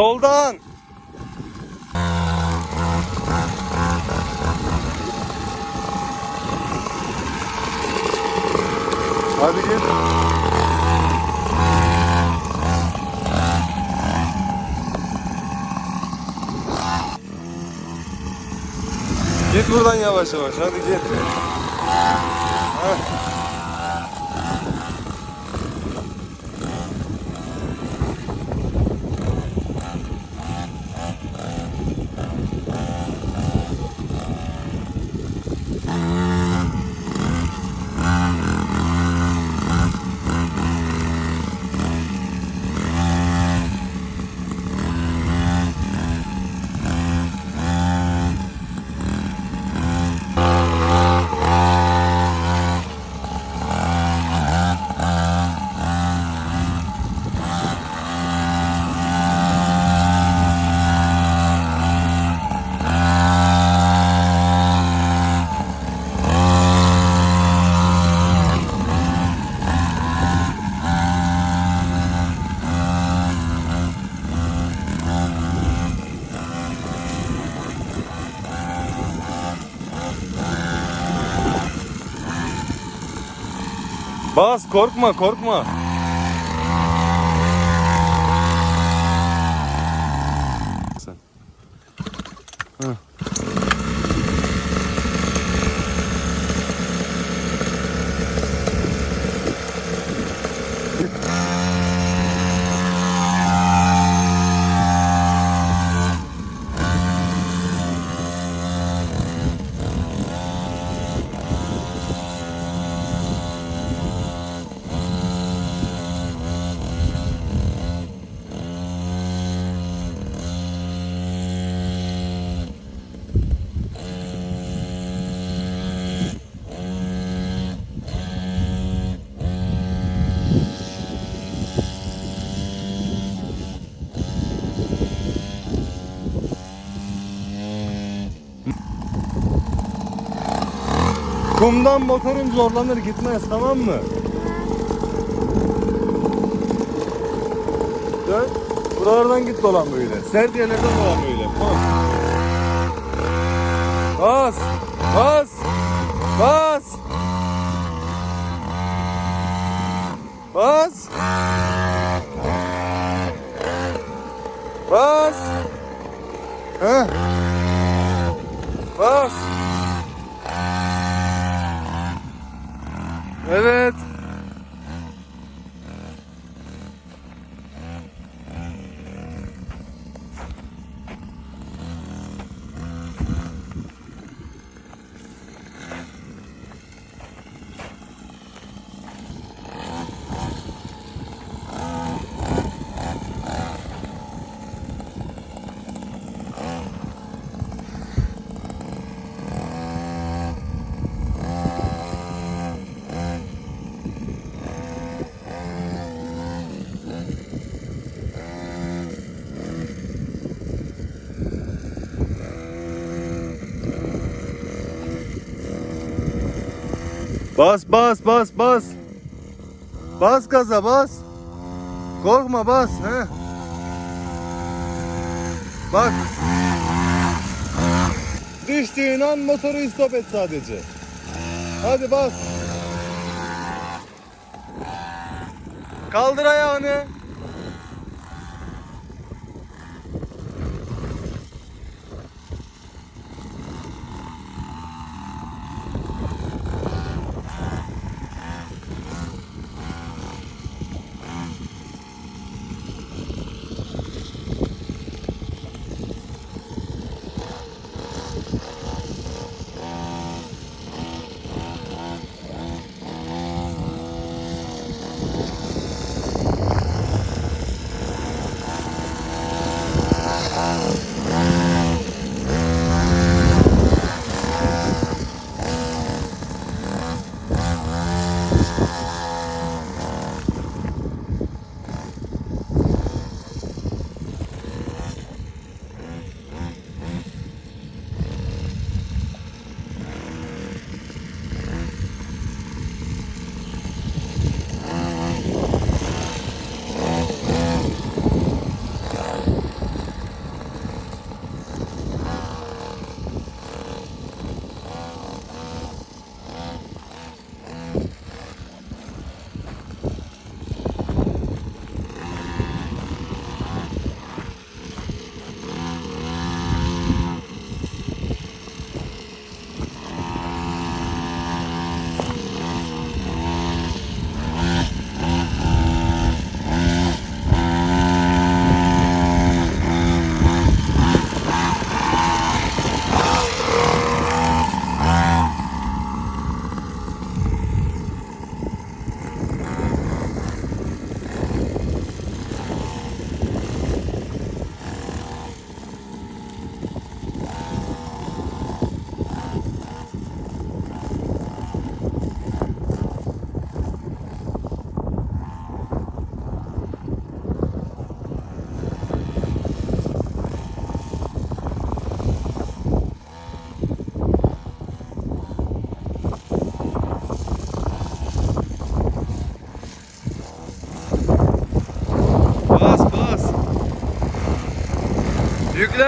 Soldan. Git. Git buradan yavaş yavaş hadi git. Bas korkma korkma. Kumdan motorun zorlanır gitmez tamam mı? Dön. Buralardan git dolan böyle. Sert yerlerden dolan böyle. Bas. Bas. Bas. Bas. Bas. Bas. Heh. Bas. Evet. Bas bas bas bas. Bas gaza bas. Korkma bas. He. Bak. Düştüğün an motoru stop et sadece. Hadi bas. Kaldır ayağını.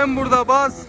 Fren burada bas.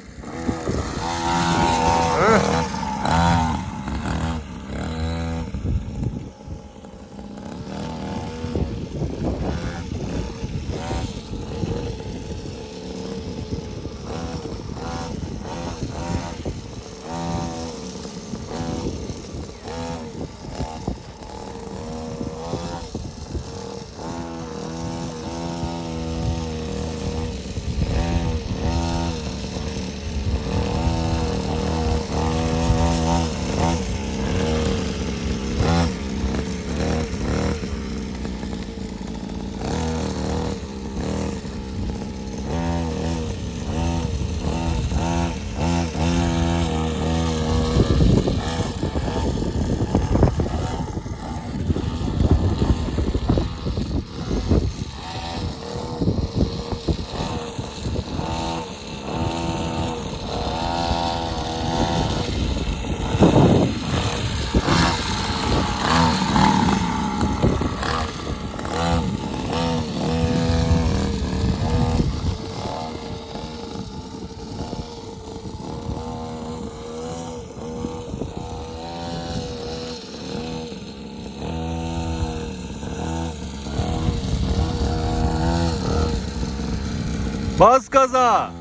Bas gaza.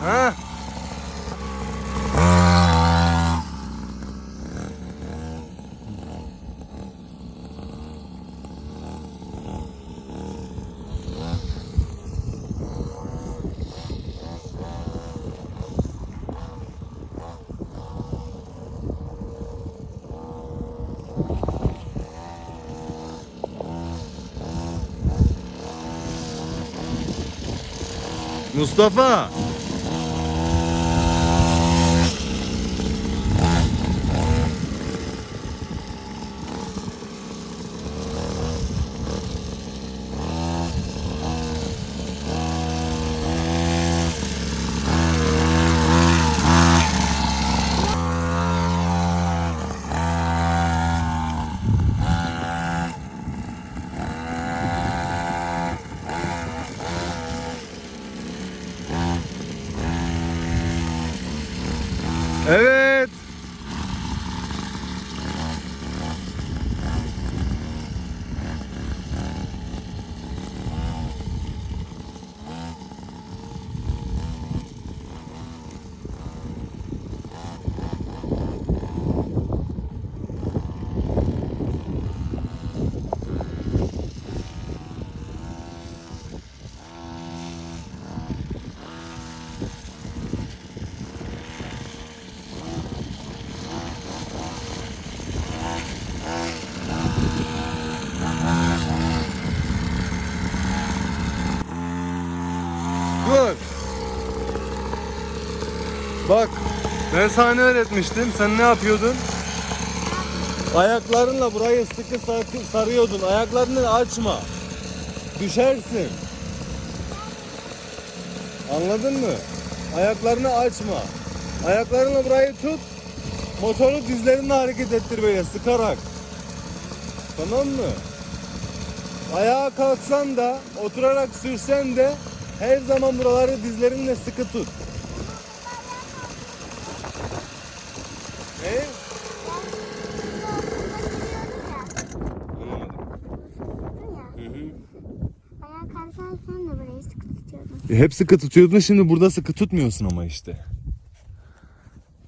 Ha? Mustafa. Evet. Dur. Bak ben sana ne öğretmiştim? Sen ne yapıyordun? Ayaklarınla burayı sıkı sarı- sarıyordun. Ayaklarını açma. Düşersin. Anladın mı? Ayaklarını açma. Ayaklarınla burayı tut. Motoru dizlerinle hareket ettir böyle sıkarak. Tamam mı? Ayağa kalksan da oturarak sürsen de her zaman buraları dizlerinle sıkı tut. Ne? Anlamadım. Hı hı. Ayağa kalkarsan sen de burayı sıkı tutuyordun. E, Hep sıkı tutuyordun şimdi burada sıkı tutmuyorsun ama işte.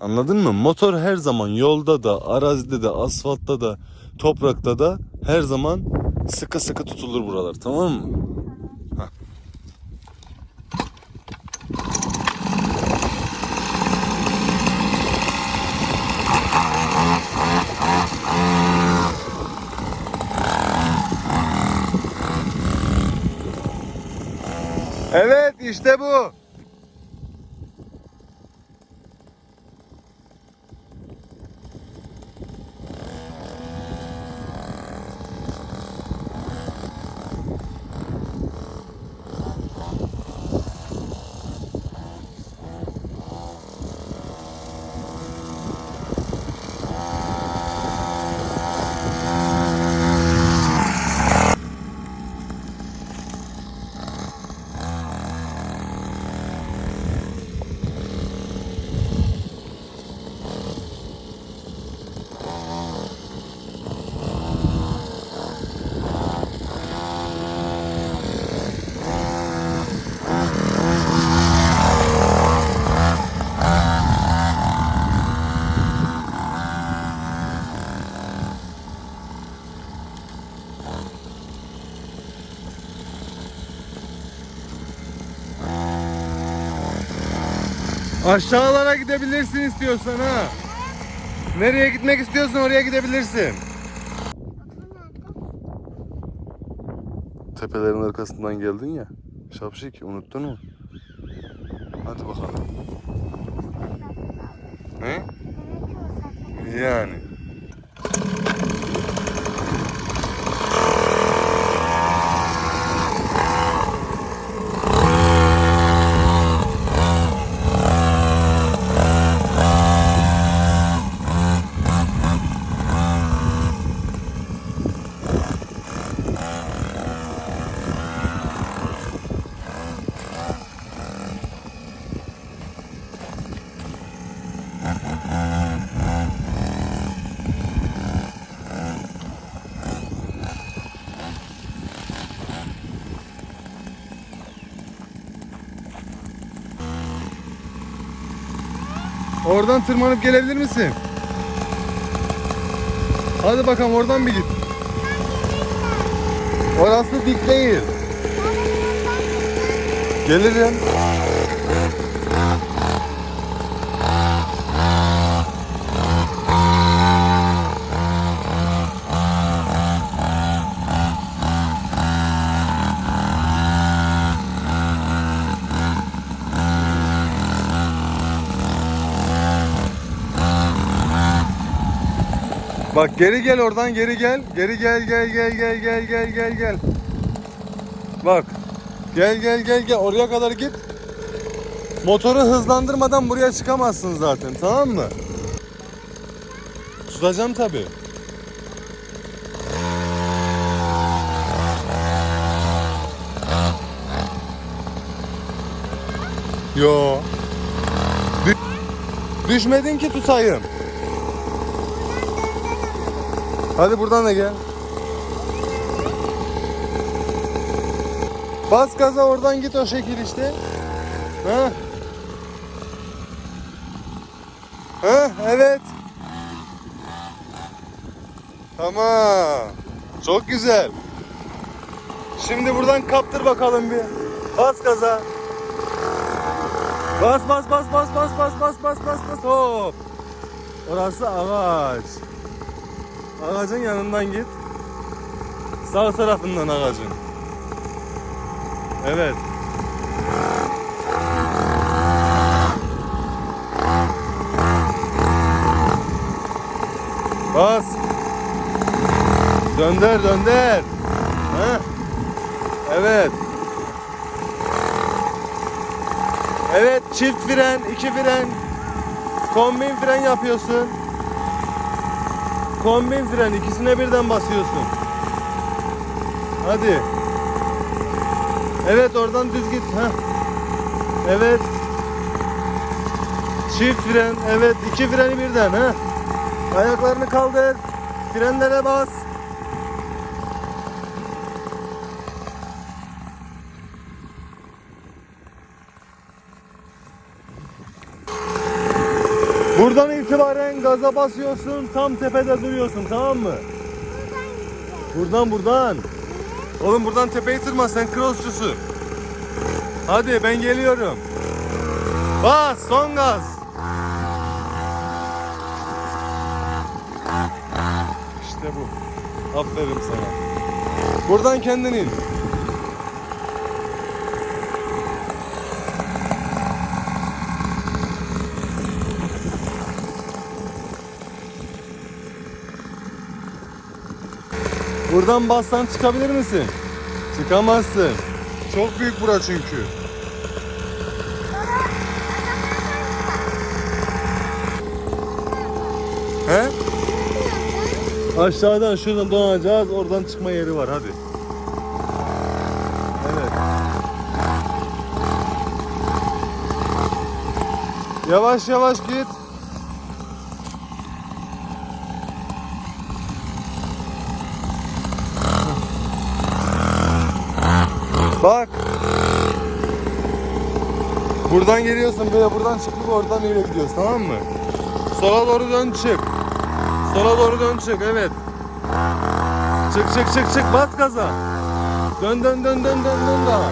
Anladın mı? Motor her zaman yolda da, arazide de, asfaltta da, toprakta da her zaman sıkı sıkı tutulur buralar tamam mı? Evet işte bu. Aşağılara gidebilirsin istiyorsan ha. Nereye gitmek istiyorsan oraya gidebilirsin. Tepelerin arkasından geldin ya. Şapşik unuttun mu? Hadi bakalım. He? Yani. Oradan tırmanıp gelebilir misin? Hadi bakalım oradan bir git. Orası dik değil. Gelirim. Bak geri gel oradan geri gel. Geri gel gel gel gel gel gel gel gel. Bak. Gel gel gel gel oraya kadar git. Motoru hızlandırmadan buraya çıkamazsın zaten tamam mı? Tutacağım tabi. Yo. Dü- Düşmedin ki tutayım. Hadi buradan da gel. Bas gaza oradan git o şekil işte. Ha? Ha evet. Tamam. Çok güzel. Şimdi buradan kaptır bakalım bir. Bas gaza. Bas bas bas bas bas bas bas bas bas bas hop. Orası ağaç. Ağacın yanından git. Sağ tarafından ağacın. Evet. Bas. Dönder dönder. Heh. Evet. Evet çift fren, iki fren. Kombin fren yapıyorsun. Kombin fren ikisine birden basıyorsun. Hadi. Evet oradan düz git. Heh. Evet. Çift fren. Evet iki freni birden. Heh. Ayaklarını kaldır. Frenlere bas. Buradan itibaren gaza basıyorsun, tam tepede duruyorsun, tamam mı? Buradan buradan. Oğlum buradan tepeyi tırma, sen crossçusun. Hadi ben geliyorum. Bas, son gaz. İşte bu. Aferin sana. Buradan kendin in. Buradan bassan çıkabilir misin? Çıkamazsın. Çok büyük bura çünkü. He? Aşağıdan şuradan donacağız. Oradan çıkma yeri var. Hadi. Evet. Yavaş yavaş git. Bak. Buradan geliyorsun böyle buradan çıkıp oradan öyle gidiyoruz tamam mı? Sola doğru dön çık. Sola doğru dön çık evet. Çık çık çık çık bas gaza. Dön dön dön dön dön dön daha.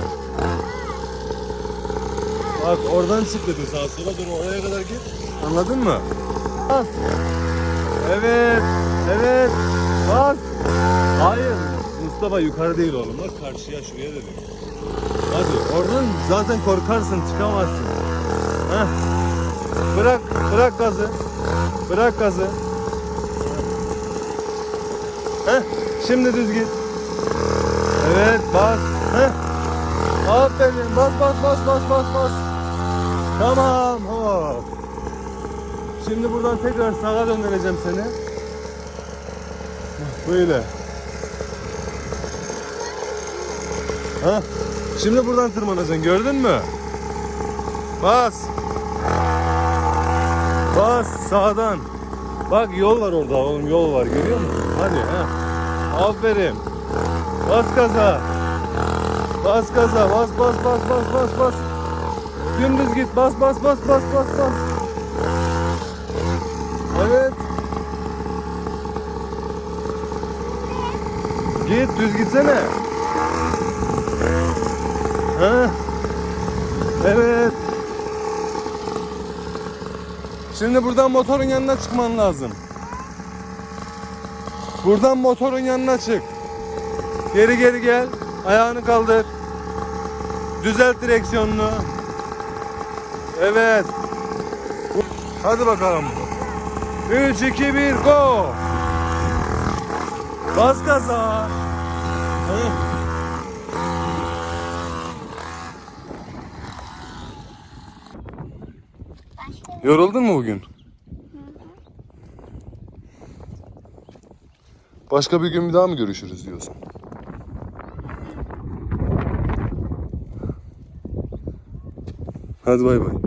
Bak oradan çık dedi sağa sola dur oraya kadar git. Anladın mı? Bas. Evet. Evet. Bas. Hayır. Mustafa yukarı değil oğlum. Bak karşıya şuraya dedi. Hadi oradan zaten korkarsın çıkamazsın. Heh. Bırak, bırak gazı. Bırak gazı. Heh. Şimdi düz git. Evet bas. Heh. Aferin. Bas bas bas bas bas bas. Tamam. Hop. Şimdi buradan tekrar sağa döndüreceğim seni. Böyle. Ha? Şimdi buradan tırmanacaksın. Gördün mü? Bas. Bas sağdan. Bak yol var orada oğlum yol var görüyor musun? Hadi ha. Aferin. Bas gaza. Bas gaza. Bas bas bas bas bas bas. Dümdüz git. Bas bas bas bas bas bas. Evet. Git düz gitsene. Ha? Evet. Şimdi buradan motorun yanına çıkman lazım. Buradan motorun yanına çık. Geri geri gel. Ayağını kaldır. Düzelt direksiyonunu. Evet. Hadi bakalım. 3 2 1 go. Bas gaza. Hı. Yoruldun mu bugün? Başka bir gün bir daha mı görüşürüz diyorsun? Hadi bay bay.